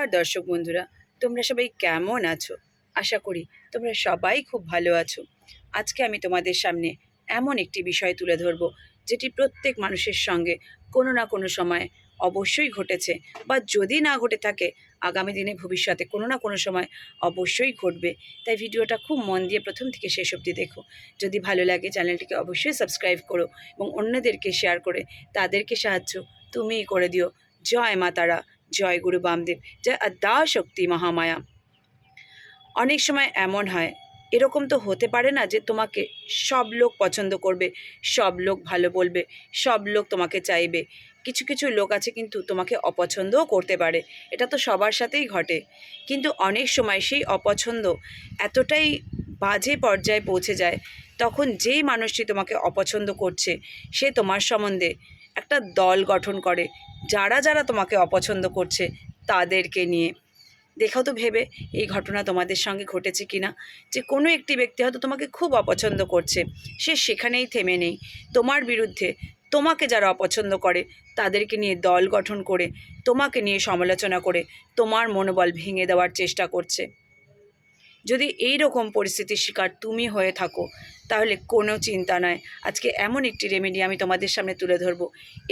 নমস্কার দর্শক বন্ধুরা, তোমরা সবাই কেমন আছো? আশা করি তোমরা সবাই খুব ভালো আছো। আজকে আমি তোমাদের সামনে এমন একটি বিষয় তুলে ধরবো, যেটি প্রত্যেক মানুষের সঙ্গে কোনো না কোনো সময় অবশ্যই ঘটেছে বা যদি না ঘটে থাকে, আগামী দিনে ভবিষ্যতে কোনো না কোনো সময় অবশ্যই ঘটবে। তাই ভিডিওটা খুব মন দিয়ে প্রথম থেকে শেষ অবধি দেখো। যদি ভালো লাগে চ্যানেলটিকে অবশ্যই সাবস্ক্রাইব করো এবং অন্যদেরকে শেয়ার করে তাদেরকে সাহায্য তুমিই করে দিও। জয় মা তারা। জয় গুরু বামদেব জয় আদ্যা শক্তি মহামায়া। অনেক সময় এমন হয়, এরকম তো হতে পারে না যে তোমাকে সব লোক পছন্দ করবে, সব লোক ভালো বলবে, সব লোক তোমাকে চাইবে। কিছু কিছু লোক আছে কিন্তু তোমাকে অপছন্দও করতে পারে, এটা তো সবার সাথেই ঘটে। কিন্তু অনেক সময় সেই অপছন্দ এতটাই বাজে পর্যায়ে পৌঁছে যায়, তখন যেই মানুষটি তোমাকে অপছন্দ করছে, সে তোমার সম্বন্ধে একটা দল গঠন করে যারা যারা তোমাকে অপছন্দ করছে তাদেরকে নিয়ে। দেখাও তো ভেবে এই ঘটনা তোমাদের সঙ্গে ঘটেছে কি না যে কোনো একটি ব্যক্তি হয়তো তোমাকে খুব অপছন্দ করছে, সে সেখানেই থেমে নেই। তোমার বিরুদ্ধে তোমাকে যারা অপছন্দ করে, তাদেরকে নিয়ে দল গঠন করে, তোমাকে নিয়ে সমালোচনা করে, তোমার মনোবল ভেঙে দেওয়ার চেষ্টা করছে। যদি এই রকম পরিস্থিতির শিকার তুমি হয়ে থাকো তাহলে কোনো চিন্তা নয়। আজকে এমন একটি রেমেডি আমি তোমাদের সামনে তুলে ধরবো।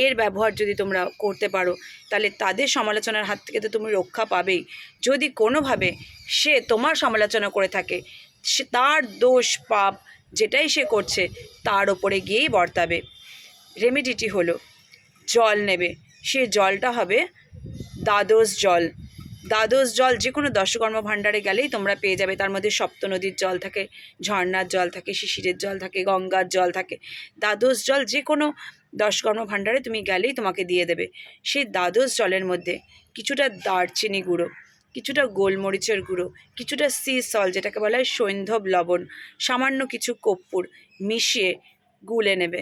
এর ব্যবহার যদি তোমরা করতে পারো, তাহলে তাদের সমালোচনার হাত থেকে তো তুমি রক্ষা পাবেই। যদি কোনোভাবে সে তোমার সমালোচনা করে থাকে, সে তার দোষ পাপ যেটাই সে করছে, তার ওপরে গিয়েই বর্তাবে। রেমেডিটি হলো, জল নেবে। সে জলটা হবে দ্বাদশ জল। দ্বাদশ জল যে কোনো দশকর্ম ভাণ্ডারে গেলেই তোমরা পেয়ে যাবে। তার মধ্যে সপ্ত নদীর জল থাকে, ঝর্ণার জল থাকে, শিশিরের জল থাকে, গঙ্গার জল থাকে। দ্বাদশ জল যে কোনো দশকর্ম ভাণ্ডারে তুমি গেলেই তোমাকে দিয়ে দেবে। সেই দ্বাদশ জলের মধ্যে কিছুটা দারচিনি গুঁড়ো, কিছুটা গোলমরিচের গুঁড়ো, কিছুটা সি সল যেটাকে বলা হয় সৈন্ধব লবণ, সামান্য কিছু কর্পূর মিশিয়ে গুলে নেবে।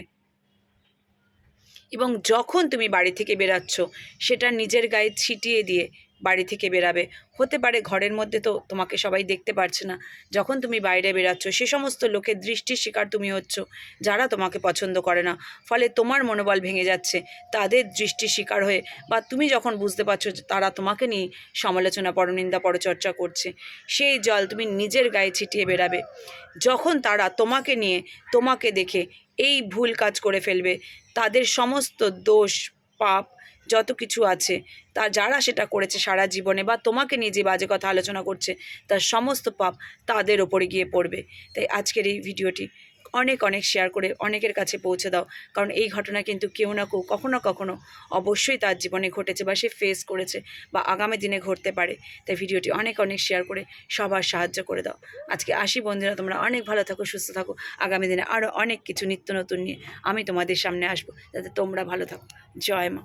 এবং যখন তুমি বাড়ি থেকে বেরাচ্ছ, সেটা নিজের গায়ে ছিটিয়ে দিয়ে বাড়ি থেকে বেরাবে। হতে পারে ঘরের মধ্যে তো তোমাকে সবাই দেখতে পারছে না। যখন তুমি বাইরে বেরাচ্ছ, সে সমস্ত লোকের দৃষ্টির শিকার তুমি হচ্ছ। যারা তোমাকে পছন্দ করে না, ফলে তোমার মনোবল ভেঙে যাচ্ছে। তাদের দৃষ্টির শিকার হয়ে বা তুমি যখন বুঝতে পারছ তারা তোমাকে নিয়ে সমালোচনা, পরনিন্দা, পরচর্চা করছে, সেই জল তুমি নিজের গায়ে ছিটিয়ে বেরাবে। যখন তারা তোমাকে নিয়ে, তোমাকে দেখে এই ভুল কাজ করে ফেলবে, তাদের সমস্ত দোষ পাপ যত কিছু আছে, তা যারা সেটা করেছে সারা জীবনে বা তোমাকে নিয়ে যে বাজে কথা আলোচনা করছে, তার সমস্ত পাপ তাদের ওপরে গিয়ে পড়বে। তাই আজকের এই ভিডিওটি অনেক অনেক শেয়ার করে অনেকের কাছে পৌঁছে দাও। কারণ এই ঘটনা কিন্তু কেউ না কেউ কখনো কখনো অবশ্যই তার জীবনে ঘটেছে বা সে ফেস করেছে বা আগামী দিনে ঘটতে পারে। তাই ভিডিওটি অনেক অনেক শেয়ার করে সবার সাহায্য করে দাও। আজকে আসি বন্ধুরা, তোমরা অনেক ভালো থাকো, সুস্থ থাকো। আগামী দিনে আরও অনেক কিছু নিত্য নতুন নিয়ে আমি তোমাদের সামনে আসব। যাতে তোমরা ভালো থাকো। জয় মা।